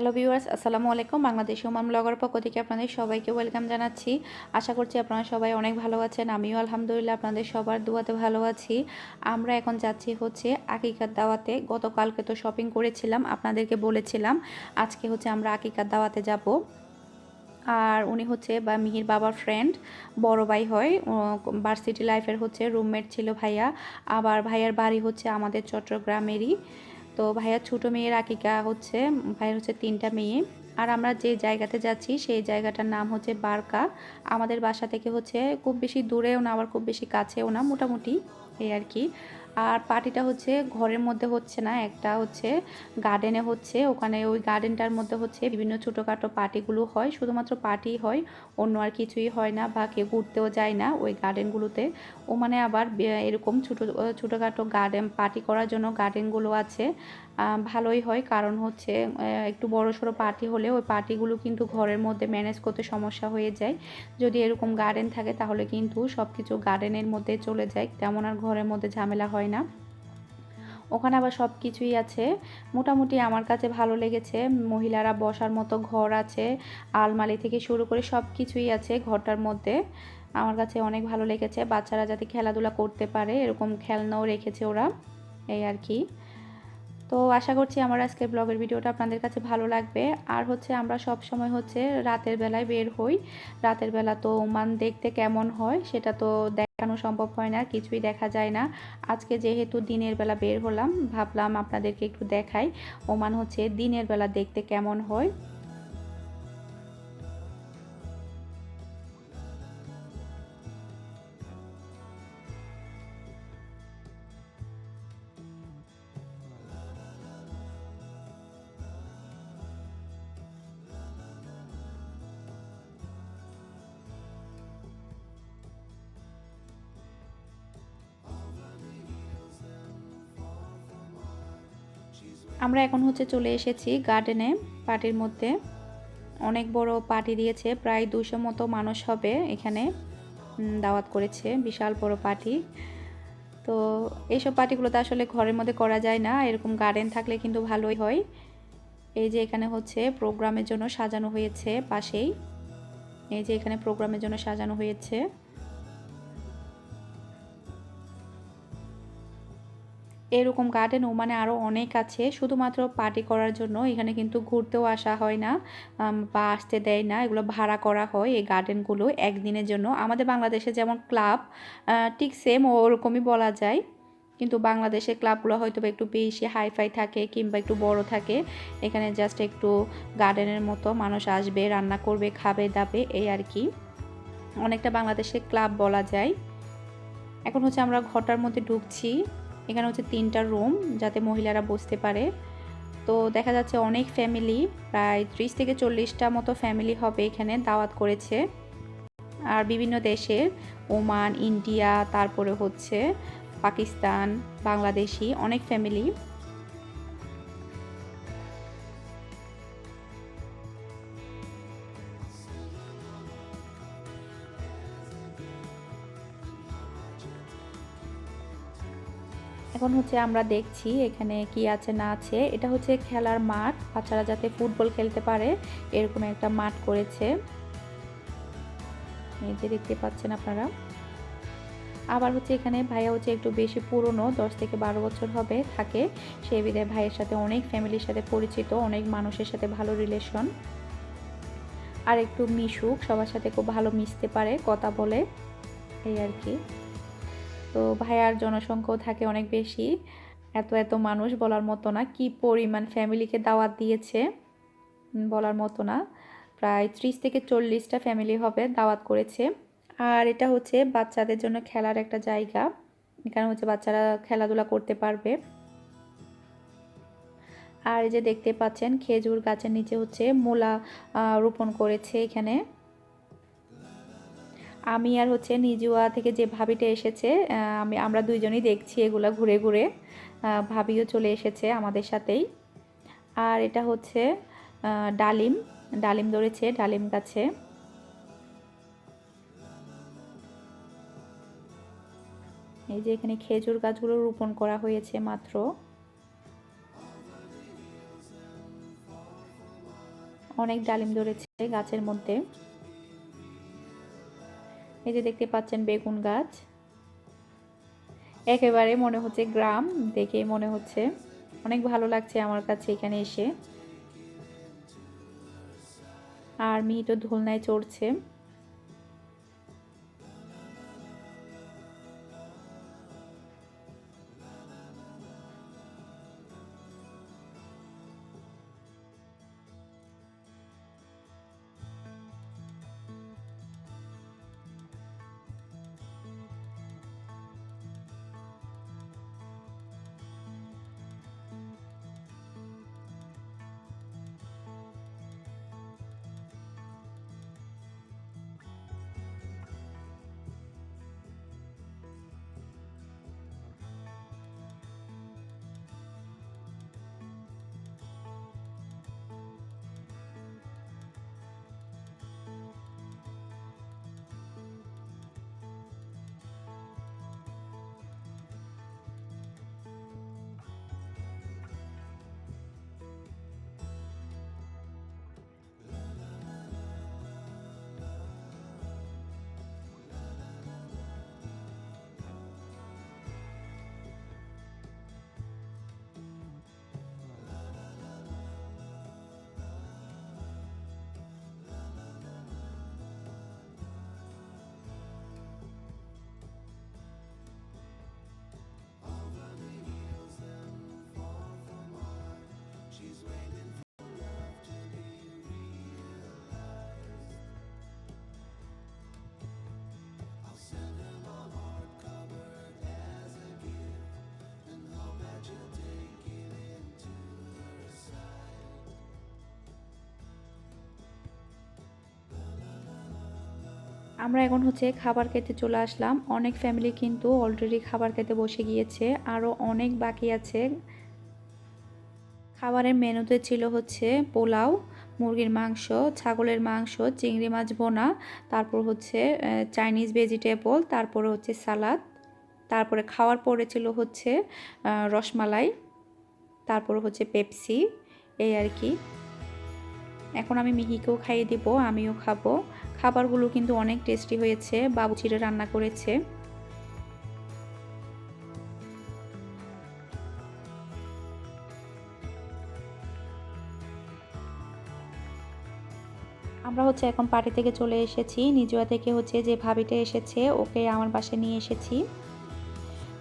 Hello viewers, আসসালামু আলাইকুম। Bangladesh Oman blogger পক্ষ থেকে আপনাদের সবাইকে ওয়েলকাম জানাচ্ছি। আশা করছি আপনারা সবাই অনেক ভালো আছেন। আমিও আলহামদুলিল্লাহ আপনাদের সবার দুয়াতে ভালো আছি। আমরা এখন যাচ্ছি হচ্ছে আকিকার দাওয়াতে। গতকালকে তো শপিং করেছিলাম, আপনাদেরকে বলেছিলাম। আজকে হচ্ছে আমরা আকিকার দাওয়াতে যাব। আর উনি হচ্ছে বা মিহির বাবার ফ্রেন্ড বড় ভাই হয়। ভার্সিটি লাইফের হচ্ছে রুমমেট ছিল ভাইয়া। আবার ভাইয়ার বাড়ি হচ্ছে আমাদের চট্টগ্রামেরই। তো ভাইয়ার ছোটো মেয়ের আকিকা হচ্ছে, ভাইয়ের হচ্ছে তিনটা মেয়ে। আর আমরা যে জায়গাতে যাচ্ছি, সেই জায়গাটার নাম হচ্ছে বারকা। আমাদের বাসা থেকে হচ্ছে খুব বেশি দূরেও না, আবার খুব বেশি কাছেও না, মোটামুটি এই আর কি। আর পার্টিটা হচ্ছে ঘরের মধ্যে হচ্ছে না, একটা হচ্ছে গার্ডেনে হচ্ছে। ওখানে ওই গার্ডেনটার মধ্যে হচ্ছে বিভিন্ন ছোটোখাটো পার্টিগুলো হয়, শুধুমাত্র পার্টি হয়, অন্য আর কিছুই হয় না বা কেউ ঘুরতেও যায় না ওই গার্ডেনগুলোতে ও মানে আবার এরকম ছোটো, ছোটোখাটো গার্ডেন পার্টি করার জন্য গার্ডেনগুলো আছে। ভালোই হয় কারণ হচ্ছে একটু বড় সড়ো পার্টি হলে ওই পার্টিগুলো কিন্তু ঘরের মধ্যে ম্যানেজ করতে সমস্যা হয়ে যায়। যদি এরকম গার্ডেন থাকে তাহলে কিন্তু সব কিছু গার্ডেনের মধ্যে চলে যায়, তেমন আর ঘরের মধ্যে ঝামেলা হয় না। ওখানে আবার সব কিছুই আছে। মোটামুটি আমার কাছে ভালো লেগেছে। মহিলারা বসার মতো ঘর আছে। আলমারি থেকে শুরু করে সব কিছুই আছে ঘরটার মধ্যে। আমার কাছে অনেক ভালো লেগেছে। বাচ্চারা যাতে খেলাধুলা করতে পারে, এরকম খেলনাও রেখেছে ওরা। এই আর কি। তো আশা করছি আমার আজকের ব্লগের ভিডিওটা আপনাদের কাছে ভালো লাগবে। আর হচ্ছে আমরা সব সময় হচ্ছে রাতের বেলায় বের হই। রাতের বেলা তো ওমান দেখতে কেমন হয় সেটা তো দেখানো সম্ভব হয় না, কিছুই দেখা যায় না। আজকে যেহেতু দিনের বেলা বের হলাম, ভাবলাম আপনাদেরকে একটু দেখাই। ওমান হচ্ছে দিনের বেলা দেখতে কেমন হয়। আমরা এখন হচ্ছে চলে এসেছি গার্ডেনে পার্টির মধ্যে। অনেক বড় পার্টি দিয়েছে, প্রায় দুশো মতো মানুষ হবে এখানে দাওয়াত করেছে, বিশাল বড় পার্টি তো এইসব পার্টিগুলো তো আসলে ঘরের মধ্যে করা যায় না, এরকম গার্ডেন থাকলে কিন্তু ভালোই হয়। এই যে এখানে হচ্ছে প্রোগ্রামের জন্য সাজানো হয়েছে পাশেই। এই যে এখানে প্রোগ্রামের জন্য সাজানো হয়েছে। এরকম গার্ডেন ওমানে আরও অনেক আছে। শুধুমাত্র পার্টি করার জন্য এখানে কিন্তু ঘুরতেও আসা হয় না বা আসতে দেয় না। এগুলো ভাড়া করা হয় এই গার্ডেনগুলো একদিনের জন্য। আমাদের বাংলাদেশে যেমন ক্লাব ঠিক সেম ওরকমই বলা যায়। কিন্তু বাংলাদেশের ক্লাবগুলো হয়তো একটু বেশি হাইফাই থাকে কিংবা একটু বড় থাকে। এখানে জাস্ট একটু গার্ডেনের মতো মানুষ আসবে, রান্না করবে, খাবে, দাবে, এই আর কি। অনেকটা বাংলাদেশের ক্লাব বলা যায়। এখন হচ্ছে আমরা ঘরটার মধ্যে ঢুকছি। এখানে হচ্ছে তিনটা রুম যাতে মহিলারা বসতে পারে। তো দেখা যাচ্ছে অনেক ফ্যামিলি, প্রায় ত্রিশ থেকে চল্লিশটা মতো ফ্যামিলি হবে এখানে দাওয়াত করেছে। আর বিভিন্ন দেশের ওমান, ইন্ডিয়া, তারপরে হচ্ছে পাকিস্তান, বাংলাদেশি অনেক ফ্যামিলি। এখন হচ্ছে আমরা দেখছি এখানে কি আছে না আছে। এটা হচ্ছে খেলার মাঠ। বাচ্চারা যাতে ফুটবল খেলতে পারে, এরকম একটা মাঠ করেছে। এই যে দেখতে পাচ্ছেন আপনারা। আবার হচ্ছে এখানে ভাইয়া হচ্ছে একটু বেশি পুরনো, দশ থেকে বারো বছর হবে, থাকে। সেই বিধায় ভাইয়ের সাথে অনেক ফ্যামিলির সাথে পরিচিত, অনেক মানুষের সাথে ভালো রিলেশন আর একটু মিশুক, সবার সাথে খুব ভালো মিশতে পারে, কথা বলে। এই আর কি। তো ভাইয়ার জনসংখ্যাও থাকে অনেক বেশি। এত এত মানুষ বলার মতো না। কি পরিমাণ ফ্যামিলিকে দাওয়াত দিয়েছে বলার মতো না। প্রায় ত্রিশ থেকে চল্লিশটা ফ্যামিলি হবে দাওয়াত করেছে। আর এটা হচ্ছে বাচ্চাদের জন্য খেলার একটা জায়গা। এখানে হচ্ছে বাচ্চারা খেলাধুলা করতে পারবে। আর এই যে দেখতে পাচ্ছেন, খেজুর গাছের নিচে হচ্ছে মূলা রোপণ করেছে এখানে। আমি আর হচ্ছে নিজুয়া থেকে যে ভাবিটা এসেছে আমি, আমরা দুইজনই দেখছি এগুলা ঘুরে ঘুরে ভাবিও চলে এসেছে আমাদের সাথেই। আর এটা হচ্ছে ডালিম ডালিম ধরেছে, ডালিম গাছে। এই যে এখানে খেজুর গাছগুলো রোপণ করা হয়েছে মাত্র। অনেক ডালিম ধরেছে গাছের মধ্যে। এই যে দেখতে পাচ্ছেন বেগুন গাছ। একেবারে মনে হচ্ছে গ্রাম দেখে মনে হচ্ছে। অনেক ভালো লাগছে আমার কাছে এখানে এসে। আর মিহি তো ধুলনায় চড়ছে। আমরা এখন হচ্ছে খাবার খেতে চলে আসলাম। অনেক ফ্যামিলি কিন্তু অলরেডি খাবার খেতে বসে গিয়েছে। আরও অনেক বাকি আছে। খাবারের মেনুতে ছিল হচ্ছে পোলাও, মুরগির মাংস, ছাগলের মাংস, চিংড়ি মাছ বোনা তারপর হচ্ছে চাইনিজ ভেজিটেবল তারপরে হচ্ছে সালাদ, তারপরে খাওয়ার পরে ছিল হচ্ছে রসমালাই, তারপর হচ্ছে পেপসি এই আর কি। এখন আমি মিহিকেও খাইয়ে দিব, আমিও খাব। খাবারগুলো কিন্তু অনেক টেস্টি হয়েছে বাবুচিরা রান্না করেছে। আমরা হচ্ছে এখন পার্টি থেকে চলে এসেছি। নিজুয়া থেকে হচ্ছে যে ভাবিটা এসেছে, ওকে আমার বাসায় নিয়ে এসেছি।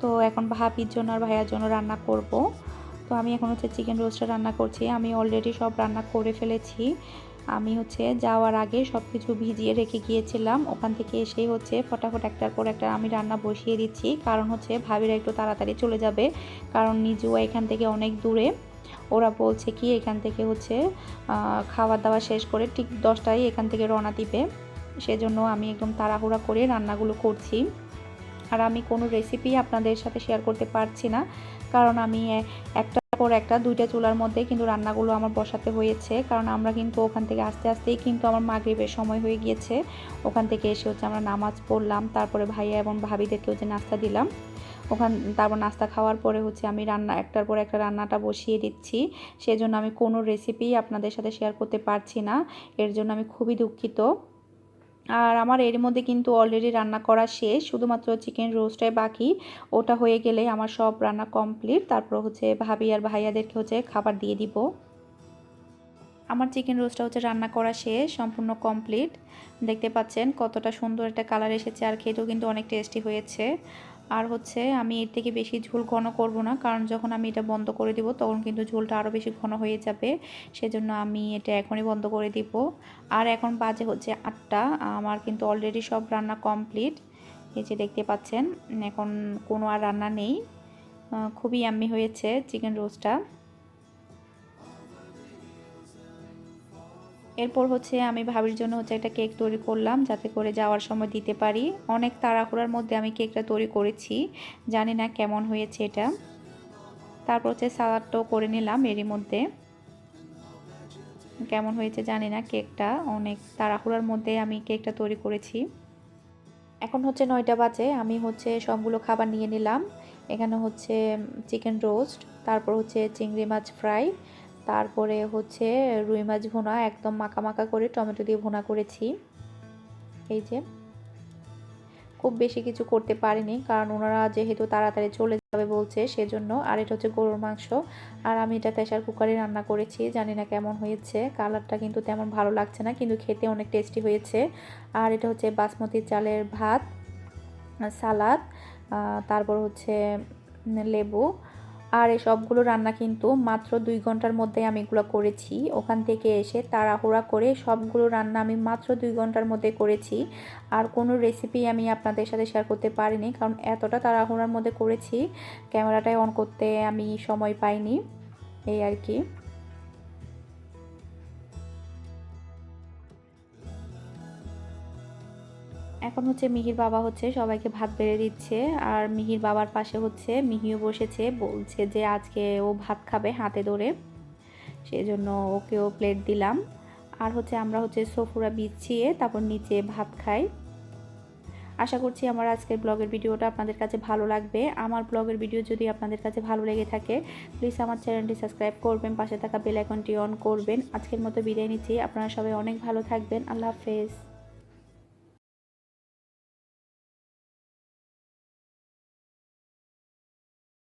তো এখন ভাবির জন্য আর ভাইয়ার জন্য রান্না করব। তো আমি এখন হচ্ছে চিকেন রোস্টটা রান্না করছি। আমি অলরেডি সব রান্না করে ফেলেছি। আমি হচ্ছে যাওয়ার আগে সব কিছু ভিজিয়ে রেখে গিয়েছিলাম। ওখান থেকে এসেই হচ্ছে ফটাফট একটার পর একটা আমি রান্না বসিয়ে দিচ্ছি। কারণ হচ্ছে ভাবিরা একটু তাড়াতাড়ি চলে যাবে। কারণ নিজেও এখান থেকে অনেক দূরে। ওরা বলছে কি এখান থেকে হচ্ছে খাবার দাওয়া শেষ করে ঠিক দশটায় এখান থেকে রওনা দিবে। সেজন্য আমি একদম তাড়াহুড়া করে রান্নাগুলো করছি। আর আমি কোনো রেসিপি আপনাদের সাথে শেয়ার করতে পারছি না। কারণ আমি একটা পর একটা দুইটা চুলার মধ্যে কিন্তু রান্নাগুলো আমার বসাতে হয়েছে। কারণ আমরা কিন্তু ওখান থেকে আস্তে আস্তেই কিন্তু আমার মাগরীবের সময় হয়ে গিয়েছে। ওখান থেকে এসে হচ্ছে আমরা নামাজ পড়লাম। তারপরে ভাইয়া এবং ভাবিদেরকে হচ্ছে নাস্তা দিলাম। ওখান, তারপর নাস্তা খাওয়ার পরে হচ্ছে আমি রান্না, একটার পর একটা রান্নাটা বসিয়ে দিচ্ছি। সেজন্য আমি কোনো রেসিপি আপনাদের সাথে শেয়ার করতে পারছি না। এর জন্য আমি খুবই দুঃখিত। আর আমার এর মধ্যে কিন্তু অলরেডি রান্না করা শেষ, শুধুমাত্র চিকেন রোস্টটাই বাকি। ওটা হয়ে গেলে আমার সব রান্না কমপ্লিট তারপর হচ্ছে ভাবি আর ভাইয়াদেরকে হচ্ছে খাবার দিয়ে দিব। আমার চিকেন রোস্টটা হচ্ছে রান্না করা শেষ, সম্পূর্ণ কমপ্লিট দেখতে পাচ্ছেন কতটা সুন্দর একটা কালার এসেছে আর খেতেও কিন্তু অনেক টেস্টি হয়েছে। আর হচ্ছে আমি এর থেকে বেশি ঝোল ঘন করব না, কারণ যখন আমি এটা বন্ধ করে দিব তখন কিন্তু ঝোলটা আরও বেশি ঘন হয়ে যাবে, সেজন্য আমি এটা এখনই বন্ধ করে দিব। আর এখন বাজে হচ্ছে আটটা, আমার কিন্তু অলরেডি সব রান্না কমপ্লিট এই যে দেখতে পাচ্ছেন, এখন কোনো আর রান্না নেই খুবই আম্মি হয়েছে চিকেন রোস্টটা এরপর হচ্ছে আমি ভাবির জন্য হচ্ছে একটা কেক তৈরি করলাম, যাতে করে যাওয়ার সময় দিতে পারি। অনেক তাড়াহুড়ার মধ্যে আমি কেকটা তৈরি করেছি, জানি না কেমন হয়েছে এটা। তারপর হচ্ছে সালাডটাও করে নিলাম এরই মধ্যে। কেমন হয়েছে জানি না কেকটা, অনেক তাড়াহুড়ার মধ্যে আমি কেকটা তৈরি করেছি। এখন হচ্ছে নয়টা বাজে, আমি হচ্ছে সবগুলো খাবার নিয়ে নিলাম। এখানে হচ্ছে চিকেন রোস্ট, তারপর হচ্ছে চিংড়ি মাছ ফ্রাই তারপরে হচ্ছে রুই মাছ ভুনা, একদম মাখা মাখা করে টমেটো দিয়ে ভুনা করেছি। এই যে, খুব বেশি কিছু করতে পারিনি কারণ ওনারা যেহেতু তাড়াতাড়ি চলে যাবে বলছে, সেজন্য আর এটা হচ্ছে গরুর মাংস। আর আমি এটা প্রেশার কুকারে রান্না করেছি, জানি না কেমন হয়েছে, কালারটা কিন্তু তেমন ভালো লাগছে না, কিন্তু খেতে অনেক টেস্টি হয়েছে। আর এটা হচ্ছে বাসমতি চালের ভাত, সালাদ তারপর হচ্ছে লেবু আর এই সবগুলো রান্না কিন্তু মাত্র দুই ঘণ্টার মধ্যে আমি এগুলো করেছি। ওখান থেকে এসে তাড়াহুড়া করে সবগুলো রান্না আমি মাত্র দুই ঘণ্টার মধ্যে করেছি। আর কোনো রেসিপি আমি আপনাদের সাথে শেয়ার করতে পারিনি, কারণ এতটা তাড়াহুড়ার মধ্যে করেছি, ক্যামেরাটাই অন করতে আমি সময় পাইনি, এই আর কি। এখন হচ্ছে মিহির বাবা হচ্ছে সবাইকে ভাত বেড়ে দিচ্ছে। আর মিহির বাবার পাশে হচ্ছে মিহিও বসেছে, বলছে যে আজকে ও ভাত খাবে হাতে ধরে। সেই জন্য ওকেও প্লেট দিলাম। আর হচ্ছে আমরা হচ্ছে সফুরা বিছিয়ে তারপর নিচে ভাত খাই। আশা করছি আমার আজকের ব্লগের ভিডিওটা আপনাদের কাছে ভালো লাগবে। আমার ব্লগের ভিডিও যদি আপনাদের কাছে ভালো লেগে থাকে প্লিজ আমার চ্যানেলটি সাবস্ক্রাইব করবেন, পাশে থাকা বেল আইকনটি অন করবেন। আজকের মতো বিদায় নিচ্ছি। আপনারা সবাই অনেক ভালো থাকবেন। আল্লাহ হাফেজ।